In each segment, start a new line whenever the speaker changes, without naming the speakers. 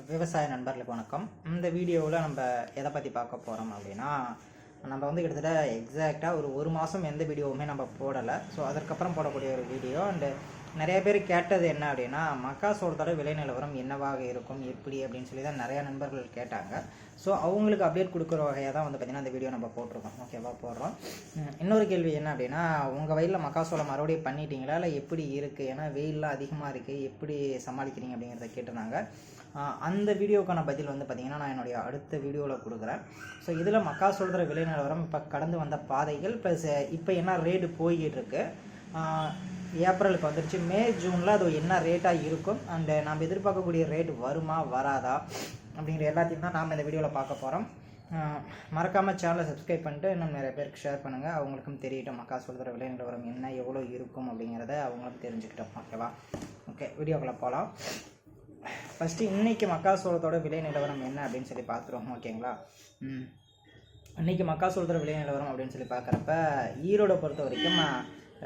விவசாய நண்பர்களுக்கு வணக்கம். இந்த வீடியோவில் நம்ம எதை பற்றி பார்க்க போகிறோம் அப்படின்னா நம்ம வந்து கிட்டத்தட்ட எக்ஸாக்டாக ஒரு ஒரு மாதம் எந்த வீடியோவுமே நம்ம போடலை. ஸோ அதற்கப்புறம் போடக்கூடிய ஒரு வீடியோ அண்டு நிறைய பேர் கேட்டது என்ன அப்படின்னா மக்காசோளத்தோட விலை நிலவரம் என்னவாக இருக்கும் எப்படி அப்படின்னு சொல்லி தான் நிறையா நண்பர்கள் கேட்டாங்க. ஸோ அவங்களுக்கு அப்டேட் கொடுக்குற வகையாக தான் வந்து பார்த்திங்கன்னா அந்த வீடியோ நம்ம போட்டிருக்கோம். ஓகேவா போடுறோம். இன்னொரு கேள்வி என்ன அப்படின்னா உங்கள் வயலில் மக்காசோளம் மறுபடியும் பண்ணிட்டீங்களா? இல்லை எப்படி இருக்குது ஏன்னா வெயிலெலாம் அதிகமாக இருக்குது எப்படி சமாளிக்கிறீங்க அப்படிங்கிறத கேட்டிருந்தாங்க. அந்த வீடியோக்கான பதில் வந்து பார்த்திங்கன்னா நான் என்னுடைய அடுத்த வீடியோவில் கொடுக்குறேன். ஸோ இதில் மக்காசோளத்தோட விலை நிலவரம் இப்போ கடந்து வந்த பாதைகள் ப்ளஸ் இப்போ என்ன ரேட்டு போய்கிட்டு இருக்குது ஏப்ரலுக்கு வந்துருச்சு. மே ஜூனில் அது என்ன ரேட்டாக இருக்கும்? அண்டு நம்ம எதிர்பார்க்கக்கூடிய ரேட் வருமா வராதா? அப்படிங்கிற எல்லாத்தையும் தான் நாம் இந்த வீடியோவில் பார்க்க போகிறோம் மறக்காமல் சேனலை சப்ஸ்கிரைப் பண்ணிட்டு இன்னும் நிறைய பேருக்கு ஷேர் பண்ணுங்கள் அவங்களுக்கும் தெரியட்டும். மக்கா சொல்கிற விலை நிலவரம் என்ன எவ்வளோ இருக்கும் அப்படிங்கிறத அவங்களும் தெரிஞ்சுக்கிட்டோம். ஓகேவா ஓகே வீடியோக்குள்ளே போகலாம் ஃபஸ்ட்டு இன்றைக்கி மக்காசோளத்தோட விலை நிலவரம் என்ன அப்படின்னு சொல்லி பார்த்துருவோம். ஓகேங்களா ம். இன்றைக்கி மக்காசோளத்தோட விலை நிலவரம் அப்படின்னு சொல்லி பார்க்குறப்ப ஈரோடை பொறுத்த வரைக்கும்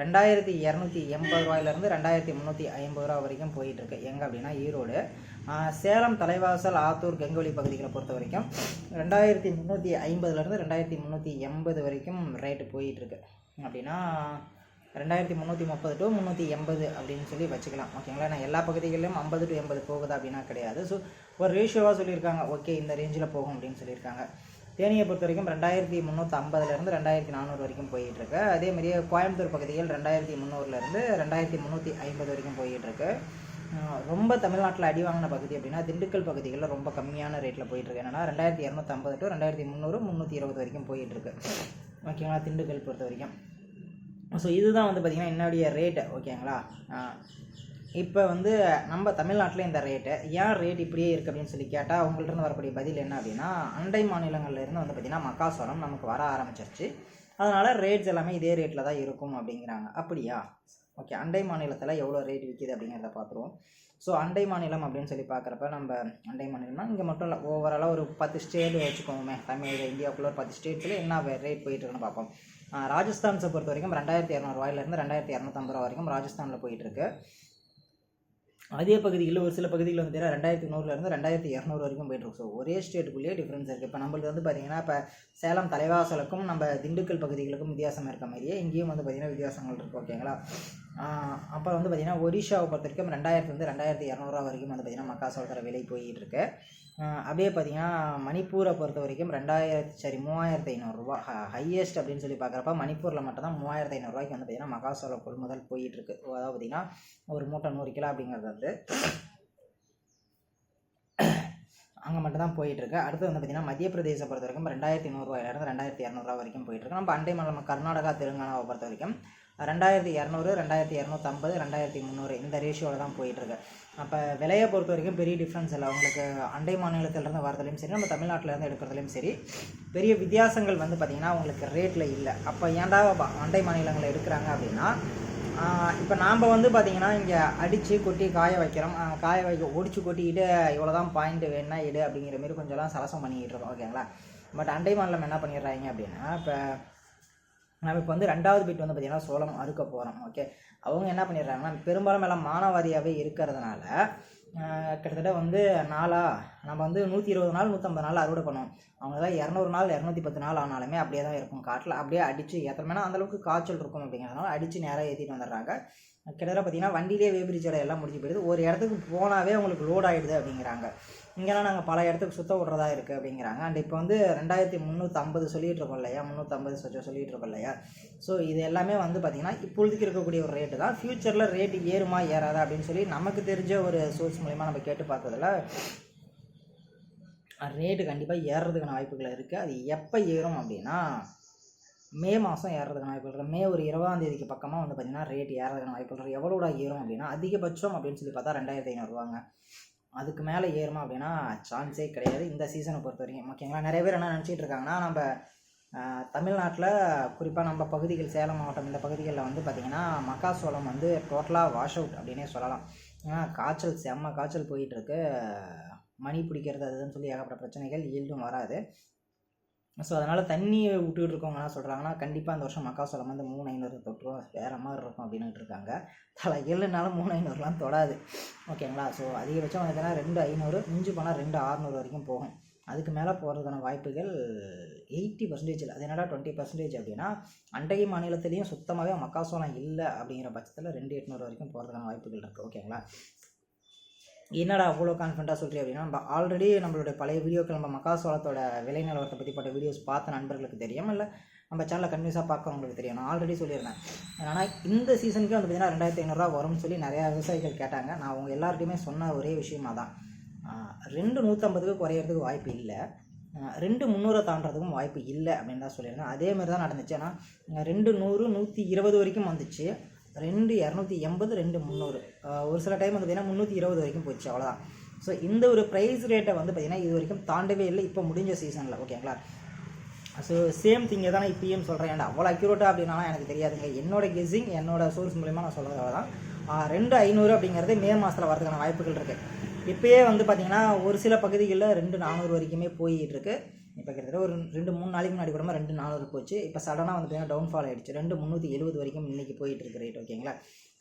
ரெண்டாயிரத்தி இரநூத்தி எண்பது ரூபாயிலேருந்து ரெண்டாயிரத்தி முந்நூற்றி ஐம்பது ரூபா வரைக்கும் போயிட்டுருக்கு. எங்கே அப்படின்னா ஈரோடு. சேலம் தலைவாசல் ஆத்தூர் கங்கவழி பகுதிகளை பொறுத்த வரைக்கும் ரெண்டாயிரத்தி முந்நூற்றி ஐம்பதுலேருந்து ரெண்டாயிரத்தி முந்நூற்றி எண்பது வரைக்கும் ரேட்டு போயிட்டுருக்கு. அப்படின்னா ரெண்டாயிரத்தி முந்நூற்றி முப்பது டு முந்நூற்றி எண்பது அப்படின்னு சொல்லி வச்சுக்கலாம். ஓகேங்களா? நான் எல்லா பகுதிகளிலும் ஐம்பது டு எண்பது போகுது அப்படின்னா கிடையாது. ஸோ ஒரு ரேஷியோவாக சொல்லியிருக்காங்க. ஓகே இந்த ரேஞ்சில் போகும் அப்படின்னு சொல்லியிருக்காங்க. தேனியை பொறுத்த வரைக்கும் ரெண்டாயிரத்தி முந்நூற்றி ஐம்பதுலேருந்து ரெண்டாயிரத்தி நானூறு வரைக்கும் போயிட்டுருக்கு. அதே மாதிரியே கோயம்புத்தூர் பகுதியில் ரெண்டாயிரத்தி முந்நூறுலேருந்து ரெண்டாயிரத்தி முந்நூற்றி ஐம்பது வரைக்கும் போயிட்டுருக்கு. ரொம்ப தமிழ்நாட்டில் அடி வாங்கின பகுதி அப்படின்னா திண்டுக்கல் பகுதிகளில் ரொம்ப கம்மியான ரேட்டில் போயிட்டுருக்கு. என்னென்னா ரெண்டாயிரத்தி இரநூத்தம்பது டு ரெண்டாயிரத்தி முந்நூறு முந்நூற்றி இருபது வரைக்கும் போயிட்டுருக்கு. ஓகேங்களா? திண்டுக்கல் பொறுத்த வரைக்கும் ஸோ இதுதான் வந்து பார்த்திங்கன்னா என்னுடைய ரேட்டு ஓகேங்களா? இப்போ வந்து நம்ம தமிழ்நாட்டில் இந்த ரேட்டு ஏன் ரேட் இப்படியே இருக்குது அப்படின்னு சொல்லி கேட்டால் அவங்கள்ட்ட இருந்து வரக்கூடிய பதில் என்ன அப்படின்னா அண்டை மாநிலங்கள்லேருந்து வந்து பார்த்திங்கன்னா மக்காசோளம் நமக்கு வர ஆரம்பிச்சிருச்சு. அதனால் ரேட்ஸ் எல்லாமே இதே ரேட்டில் தான் இருக்கும் அப்படிங்கிறாங்க. அப்படியா? ஓகே அண்டை மாநிலத்தில் எவ்வளோ ரேட் விற்கிது அப்படிங்கிறத பார்த்துருவோம். ஸோ அண்டை மாநிலம் அப்படின்னு சொல்லி பார்க்குறப்ப நம்ம அண்டை மாநிலம்னா இங்கே மட்டும் இல்லை ஓவராலாக ஒரு பத்து ஸ்டேட் வச்சுக்கோமே தமிழ் இந்தியாவுக்குள்ள ஒரு பத்து ஸ்டேட்ஸில் என்ன ரேட் போயிட்டுருக்குன்னு பார்ப்போம். ராஜஸ்தான்ஸை பொறுத்த வரைக்கும் ரெண்டாயிரத்தி இரநூறுவாயிலேருந்து ரெண்டாயிரத்தி இரநூத்தம்பது ரூபா வரைக்கும் ராஜஸ்தானில் போயிட்டுருக்கு அதே பகுதிகளில் ஒரு சில பகுதிகளில் வந்து பார்த்தீங்கன்னா ரெண்டாயிரத்தி நூறுலேருந்து ரெண்டாயிரத்தி இரநூறு வரைக்கும் போயிட்டு இருக்கு. ஸோ ஒரே ஸ்டேட்டுக்குள்ளேயே டிஃப்ரென்ஸ் இருக்குது இப்போ நம்மளுக்கு வந்து பார்த்தீங்கன்னா இப்போ சேலம் தலைவாசலுக்கும் நம்ம திண்டுக்கல் பகுதிகளுக்கும் வித்தியாசம் இருக்க மாதிரியே இங்கேயும் வந்து பார்த்திங்கன்னா வித்தியாசங்கள் இருக்குது ஓகேங்களா அப்புறம் வந்து பார்த்திங்கன்னா ஒரிஷாவை பொறுத்த வரைக்கும் ரெண்டாயிரத்துலேருந்து ரெண்டாயிரத்தி இரநூறுவா வரைக்கும் வந்து பார்த்திங்கன்னா மக்காசோளத்தோட விலை போயிட்டு இருக்கு அப்படியே பார்த்தீங்கன்னா மணிப்பூரை பொறுத்த வரைக்கும் ரெண்டாயிரத்தி சரி மூவாயிரத்து ஐநூறுரூவா ஹையஸ்ட் அப்படின்னு சொல்லி பார்க்குறப்ப மணிப்பூரில் மட்டும் தான் மூவாயிரத்து ஐநூறுரூவாய்க்கு வந்து பார்த்திங்கன்னா மக்காசோள கொள்முதல் போயிட்டு இருக்கு அதாவது பார்த்திங்கன்னா ஒரு மூட்டை நூறு கிலோ அப்படிங்கிறது வந்து அங்கே மட்டும் தான் போயிட்டுருக்கு. அடுத்து வந்து பார்த்திங்கன்னா மத்திய பிரதேச பொறுத்த வரைக்கும் ரெண்டாயிரத்தி நூறுரூவாயிலிருந்து ரெண்டாயிரத்தி இரநூறுவா வரைக்கும் போயிட்டுருக்கு. நம்ம அண்டை மாநிலம் கர்நாடகா தெலுங்கானாவை பொறுத்த வரைக்கும் ரெண்டாயிரத்தி இரநூறு ரெண்டாயிரத்தி இரநூத்தம்பது ரெண்டாயிரத்தி முந்நூறு இந்த ரேஷியோவில் தான் போயிட்டுருக்கு. அப்போ விலையை பொறுத்த வரைக்கும் பெரிய டிஃப்ரென்ஸ் இல்லை. அவங்களுக்கு அண்டை மாநிலத்திலேருந்து வரதுலையும் சரி நம்ம தமிழ்நாட்டிலேருந்து எடுக்கிறதுலையும் சரி பெரிய வித்தியாசங்கள் வந்து பார்த்திங்கன்னா அவங்களுக்கு ரேட்டில் இல்லை. அப்போ ஏன்டா அண்டை மாநிலங்களில் எடுக்கிறாங்க அப்படின்னா இப்போ நாம் வந்து பார்த்திங்கன்னா இங்கே அடித்து கொட்டி காய வைக்கிறோம். காய வைக்க ஒடிச்சு கொட்டிக்கிட்டு இவ்வளோ தான் பாயிண்ட் வேணா எடு அப்படிங்கிற மாரி கொஞ்சம்லாம் சலசம் பண்ணிக்கிட்டு இருக்கோம் ஓகேங்களா பட் அண்டை மாநிலம் என்ன பண்ணிடுறாங்க அப்படின்னா இப்போ நம்ம இப்போ வந்து ரெண்டாவது பிட் வந்து பார்த்திங்கன்னா சோளம் அறுக்க போகிறோம் ஓகே அவங்க என்ன பண்ணிடுறாங்கன்னா பெரும்பாலும் எல்லாம் மானாவாரியாகவே இருக்கிறதுனால கிட்டத்தட்ட வந்து நாளாக நம்ம வந்து நூற்றி இருபது நாள் நூற்றம்பது நாள் அறுவடை பண்ணுவோம். அவங்களாம் இரநூறு நாள் இரநூத்தி பத்து நாள் ஆனாலுமே அப்படியே தான் இருக்கும். காட்டில் அப்படியே அடித்து ஏற்றமேனா அந்தளவுக்கு காய்ச்சல் இருக்கும் அப்படிங்கிறதுனால அடித்து நேராக ஏற்றிட்டு வந்துடுறாங்க. கிட்டத்தட்ட பார்த்தீங்கன்னா வண்டியிலே வேபிரிச்சோட எல்லாம் முடிஞ்சு போயிடுது. ஒரு இடத்துக்கு போனாவே அவங்களுக்கு லோட் ஆகிடுது அப்படிங்கிறாங்க. இங்கெல்லாம் நாங்கள் பல இடத்துக்கு சுத்த விட்றதா இருக்குது அப்படிங்கிறாங்க. அண்ட் இப்போ வந்து ரெண்டாயிரத்தி முந்நூற்றம்பது சொல்லிட்டு இருக்கோம் இல்லையா? முந்நூற்றம்பது சொச்சம் சொல்லிட்டு இருக்கோம் இல்லையா? ஸோ இது எல்லாமே வந்து பார்த்திங்கன்னா இப்பொழுதுக்கு இருக்கக்கூடிய ஒரு ரேட்டு தான். ஃப்யூச்சரில் ரேட்டு ஏறுமா ஏறாதா அப்படின்னு சொல்லி நமக்கு தெரிஞ்ச ஒரு சோர்ஸ் மூலிமா நம்ம கேட்டு பார்த்ததில் ரேட்டு கண்டிப்பாக ஏறுறதுக்கான வாய்ப்புகள் இருக்குது அது எப்போ ஏறும் அப்படின்னா மே மாதம் ஏறதுக்கான வாய்ப்பு இருக்குது மே ஒரு இருபதாம் தேதிக்கு பக்கமாக வந்து பார்த்திங்கன்னா ரேட் ஏறதுக்கான வாய்ப்பு இருக்குது எவ்வளோடா ஏறும் அப்படின்னா அதிகபட்சம் அப்படின்னு சொல்லி பார்த்தா ரெண்டாயிரத்தி ஐநூறுரூவாங்க அதுக்கு மேலே ஏறுமா அப்படின்னா சான்ஸே கிடையாது. இந்த சீசனை பொறுத்த வரைக்கும். ஓகேங்களா நிறைய பேர் என்ன நினச்சிட்டு இருக்காங்கன்னா நம்ம தமிழ்நாட்டில் குறிப்பாக நம்ம பகுதிகள் சேலம் மாவட்டம் இந்த பகுதிகளில் வந்து பார்த்திங்கன்னா மக்காசோளம் வந்து டோட்டலாக வாஷ் அவுட் அப்படின்னே சொல்லலாம். ஏன்னா காய்ச்சல் செம்ம காய்ச்சல் போயிட்டுருக்கு மணி பிடிக்கிறது அதுன்னு சொல்லி ஏகப்பட்ட பிரச்சனைகள் ஈல்டும் வராது. ஸோ அதனால் தண்ணியை விட்டுட்டு இருக்கவங்க என்ன சொல்கிறாங்கன்னா கண்டிப்பாக அந்த வருஷம் மக்காசோளம் வந்து மூணு ஐநூறு தொட்டுரும். வேறு மாதிரி இருக்கும் அப்படின்னுட்டு இருக்காங்க. தலை ஏழுனாலும் மூணு ஐநூறுலாம் தொடாது. ஓகேங்களா? ஸோ அதிகபட்சம் எதுனா ரெண்டு ஐநூறு மிஞ்சு போனால் ரெண்டு ஆறுநூறு வரைக்கும் போகும். அதுக்கு மேலே போகிறதுக்கான வாய்ப்புகள் எயிட்டி பர்சன்டேஜ் அது என்னடா டுவெண்ட்டி பர்சன்டேஜ் அப்படின்னா அண்டை மாநிலத்திலையும் சுத்தமாகவே மக்காசோளம் இல்லை அப்படிங்கிற பட்சத்தில் ரெண்டு எட்நூறு வரைக்கும் போகிறதுக்கான வாய்ப்புகள் இருக்குது ஓகேங்களா? என்னடா அவ்வளோ கான்ஃபிடண்ட்டாக சொல்கிறீங்க அப்படின்னா நம்ம ஆல்ரெடி நம்மளுடைய பழைய வீடியோக்கள் நம்ம மக்காசோளத்தோட விலை நிலவரத்தை பற்றி பட்ட வீடியோஸ் பார்த்த நண்பர்களுக்கு தெரியும் இல்லை நம்ம சேனலில் கன்வியூஸாக பார்க்கறவங்களுக்கு தெரியும். நான் ஆல்ரெடி சொல்லியிருந்தேன். ஆனால் இந்த சீசனுக்கே வந்து பார்த்தீங்கன்னா ரெண்டாயிரத்தி ஐநூறுரூவா வரும்னு சொல்லி நிறையா விவசாயிகள் கேட்டாங்க. நான் அவங்க எல்லாருக்குமே சொன்ன ஒரே விஷயமா தான். ரெண்டு நூற்றம்பதுக்கு குறையிறதுக்கு வாய்ப்பு இல்லை. ரெண்டு முந்நூறை தாண்டதுக்கும் வாய்ப்பு இல்லை அப்படின்னு தான் சொல்லியிருந்தேன். அதே மாதிரி தான் நடந்துச்சு. ஆனால் ரெண்டு நூறு நூற்றி இருபது வரைக்கும் வந்துச்சு. ரெண்டு இரநூத்தி எண்பது ரெண்டு முந்நூறு. ஒரு சில டைம் வந்து பார்த்தீங்கன்னா முந்நூற்றி இருபது வரைக்கும் போச்சு அவ்வளோதான் ஸோ இந்த ஒரு ப்ரைஸ் ரேட்டை வந்து பார்த்திங்கன்னா இது வரைக்கும் தாண்டவே இல்லை இப்போ முடிஞ்ச சீசனில் ஓகேங்களா ஸோ சேம் திங்கை தான் நான் இப்பயும் சொல்கிறேன் ஏன்டா அவ்வளோ அக்யூரேட்டாக அப்படின்னாலும் எனக்கு தெரியாதுங்க. என்னோட கெஸ்ஸிங் என்னோட சோர்ஸ் மூலிமா நான் சொல்கிறதால தான் ரெண்டு ஐநூறு அப்படிங்கிறது மே மாதத்தில் வரதுக்கான வாய்ப்புகள் இருக்குது இப்போயே வந்து பார்த்திங்கன்னா ஒரு சில பகுதிகளில் ரெண்டு நானூறு வரைக்குமே போயிட்டுருக்கு இப்போ கிட்டத்தட்ட ஒரு ரெண்டு மூணு நாளைக்கு முன்னாடி கூட ரெண்டு நானூறு போச்சு. இப்போ சடனாக வந்து பார்த்தீங்கன்னா டவுன்ஃபால் ஆகிடுச்சு ரெண்டு முந்நூற்றி எழுபது வரைக்கும் இன்றைக்கி போயிட்டு இருக்கு ரேட் ஓகேங்களா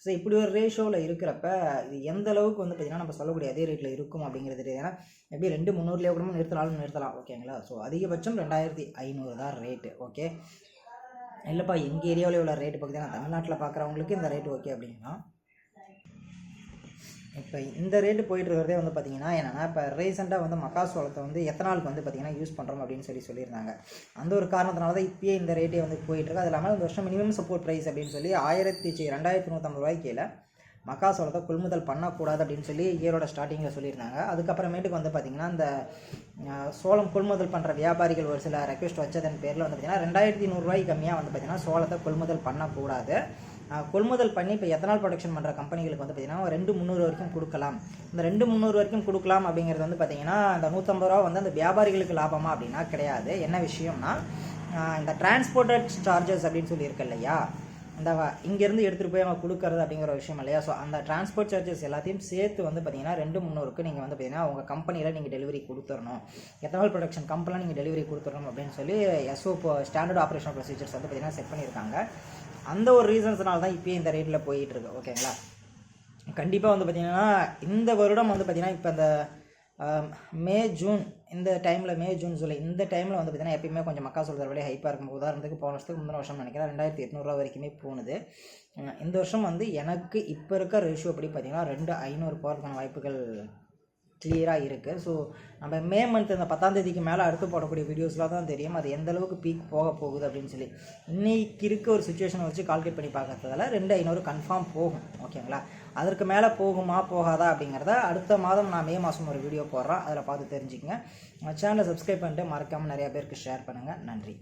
ஸோ இப்படி ஒரு ரேஷோவில் இருக்கிறப்ப இது எந்த அளவுக்கு வந்து பார்த்திங்கன்னா நம்ம சொல்லக்கூடிய அதே ரேட்டில் இருக்கும் அப்படிங்கிறது தெரியாது. ஏன்னா எப்படி ரெண்டு முந்நூறுலேயே கூட நிறுத்தினாலும் நிறுத்தலாம் ஓகேங்களா ஸோ அதிகபட்சம் ரெண்டாயிரத்தி ஐநூறு தான் ரேட்டு ஓகே இல்லைப்பா எங்கள் ஏரியாவில் உள்ள ரேட்டு பார்த்தீங்கன்னா தமிழ்நாட்டில் பார்க்குறவங்களுக்கு இந்த ரேட் ஓகே அப்படின்னா இப்போ இந்த ரேட்டு போயிட்டு இருக்கிறதே வந்து பார்த்தீங்கன்னா என்னென்னா இப்போ ரீசெண்டாக வந்து மக்காசோளத்தை வந்து எத்தனாலுக்கு வந்து பார்த்தீங்கன்னா யூஸ் பண்ணுறோம் அப்படின்னு சொல்லி சொல்லியிருந்தாங்க. அந்த ஒரு காரணத்தினால தான் இப்பயே இந்த ரேட்டே வந்து போயிட்டுருக்கு. அது இல்லாமல் இந்த வருஷம் மினிமம் சப்போர்ட் ப்ரைஸ் அப்படின்னு சொல்லி ஆயிரத்தி ரெண்டாயிரத்தி நூற்றம்பது ரூபாய்க்கு கீழே மக்காசோளத்தை கொள்முதல் பண்ணக்கூடாது அப்படின்னு சொல்லி இயரோட ஸ்டார்டிங்கில் சொல்லியிருந்தாங்க. அதுக்கப்புறமேட்டுக்கு வந்து பார்த்திங்கன்னா இந்த சோளம் கொள்முதல் பண்ணுற வியாபாரிகள் ஒரு சில ரெக்வெஸ்ட் வச்சதன் பேரில் வந்து பார்த்திங்கன்னா ரெண்டாயிரத்தி நூறுரூவாய்க்கு கம்மியாக வந்து பார்த்திங்கன்னா சோளத்தை கொள்முதல் பண்ணக்கூடாது. கொள்முதல் பண்ணி இப்போ எத்தனால் ப்ரொடக்ஷன் பண்ணுற கம்பெனிகளுக்கு வந்து பார்த்திங்கன்னா ரெண்டு முந்நூறு வரைக்கும் கொடுக்கலாம். இந்த ரெண்டு முந்நூறு வரைக்கும் கொடுக்கலாம் அப்படிங்கிறது வந்து பார்த்திங்கன்னா அந்த நூற்றம்பது ரூபா வந்து அந்த வியாபாரிகளுக்கு லாபமா அப்படின்னா கிடையாது. என்ன விஷயம்னா இந்த டிரான்ஸ்போர்ட்டட் சார்ஜஸ் அப்படின்னு சொல்லி இருக்கு இல்லையா? இந்த இங்கேருந்து எடுத்துகிட்டு போய் அவங்க கொடுக்கறது அப்படிங்கிற ஒரு விஷயம் இல்லையா? ஸோ அந்த டிரான்ஸ்போர்ட் சார்ஜஸ் எல்லாத்தையும் சேர்த்து வந்து பார்த்தீங்கன்னா ரெண்டு முந்நூறுக்கு நீங்கள் வந்து பார்த்தீங்கன்னா உங்கள் கம்பெனியில் நீங்கள் டெலிவரி கொடுத்துடணும். எத்தனால் ப்ரொடக்ஷன் கம்பெனியில் நீங்கள் டெலிவரி கொடுத்துடணும் அப்படின்னு சொல்லி எஸ்ஓ ஸ்டாண்டர்ட் ஆப்ரேஷன் ப்ரொசீஜர்ஸ் வந்து பார்த்தீங்கன்னா செட் பண்ணியிருக்காங்க. அந்த ஒரு ரீசன்ஸ்னால தான் இப்போயே இந்த ரேட்டில் போயிட்டு இருக்கு ஓகேங்களா? கண்டிப்பாக வந்து பார்த்திங்கன்னா இந்த வருடம் வந்து பார்த்திங்கன்னா இப்போ இந்த மே ஜூன் இந்த டைமில் மே ஜூன் ஜூலை இந்த டைமில் வந்து பார்த்திங்கன்னா எப்பயுமே கொஞ்சம் மக்கா சொல்கிற ஹைப்பாக இருக்கும். உதாரணத்துக்கு போன வருஷத்துக்கு முந்தின வருஷம் நினைக்கிறேன் ரெண்டாயிரத்தி எட்நூறுரூவா வரைக்குமே போனது. இந்த வருஷம் வந்து எனக்கு இப்போ இருக்க ரேஷியோ படி பார்த்திங்கன்னா ரெண்டு ஐநூறு போகிறதுக்கான வாய்ப்புகள் கிளியராக இருக்குது ஸோ நம்ம மே மந்த் இந்த பத்தாம் தேதிக்கு மேலே அடுத்து போடக்கூடிய வீடியோஸ்லாம் தான் தெரியும். அது எந்த அளவுக்கு பீக் போக போகுது அப்படின்னு சொல்லி. இன்றைக்கி இருக்க ஒரு சுச்சுவேஷனை வச்சு கால்குலேட் பண்ணி பார்க்கறதால ரெண்டு ஐநூறு கன்ஃபார்ம் போகும். ஓகேங்களா அதற்கு மேலே போகுமா போகாதா அப்படிங்கிறத அடுத்த மாதம் நான் மே மாதம் ஒரு வீடியோ போடுறேன். அதில் பார்த்து தெரிஞ்சுக்கங்க. சேனலை சப்ஸ்கிரைப் பண்ணிட்டு மறக்காமல் நிறையா பேருக்கு ஷேர் பண்ணுங்கள் நன்றி.